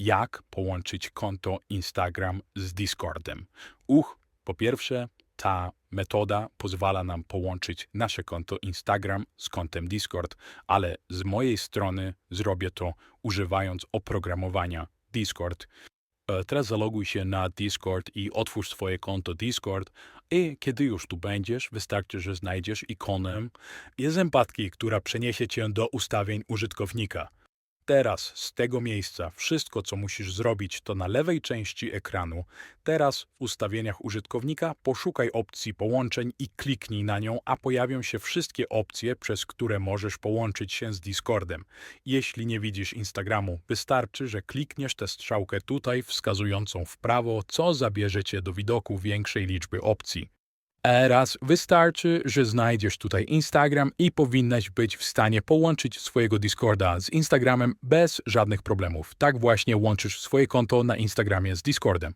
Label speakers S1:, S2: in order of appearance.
S1: jak połączyć konto Instagram z Discordem. Uch, po pierwsze, ta metoda pozwala nam połączyć nasze konto Instagram z kontem Discord, ale z mojej strony zrobię to używając oprogramowania Discord. E, Teraz zaloguj się na Discord i otwórz swoje konto Discord i kiedy już tu będziesz, wystarczy, że znajdziesz ikonę jest empatki, która przeniesie cię do ustawień użytkownika. Teraz z tego miejsca wszystko, co musisz zrobić, to na lewej części ekranu. Teraz w ustawieniach użytkownika poszukaj opcji połączeń i kliknij na nią, a pojawią się wszystkie opcje, przez które możesz połączyć się z Discordem. Jeśli nie widzisz Instagramu, wystarczy, że klikniesz tę strzałkę tutaj wskazującą w prawo, co zabierze cię do widoku większej liczby opcji. Teraz wystarczy, że znajdziesz tutaj Instagram i powinnaś być w stanie połączyć swojego Discorda z Instagramem bez żadnych problemów. Tak właśnie łączysz swoje konto na Instagramie z Discordem.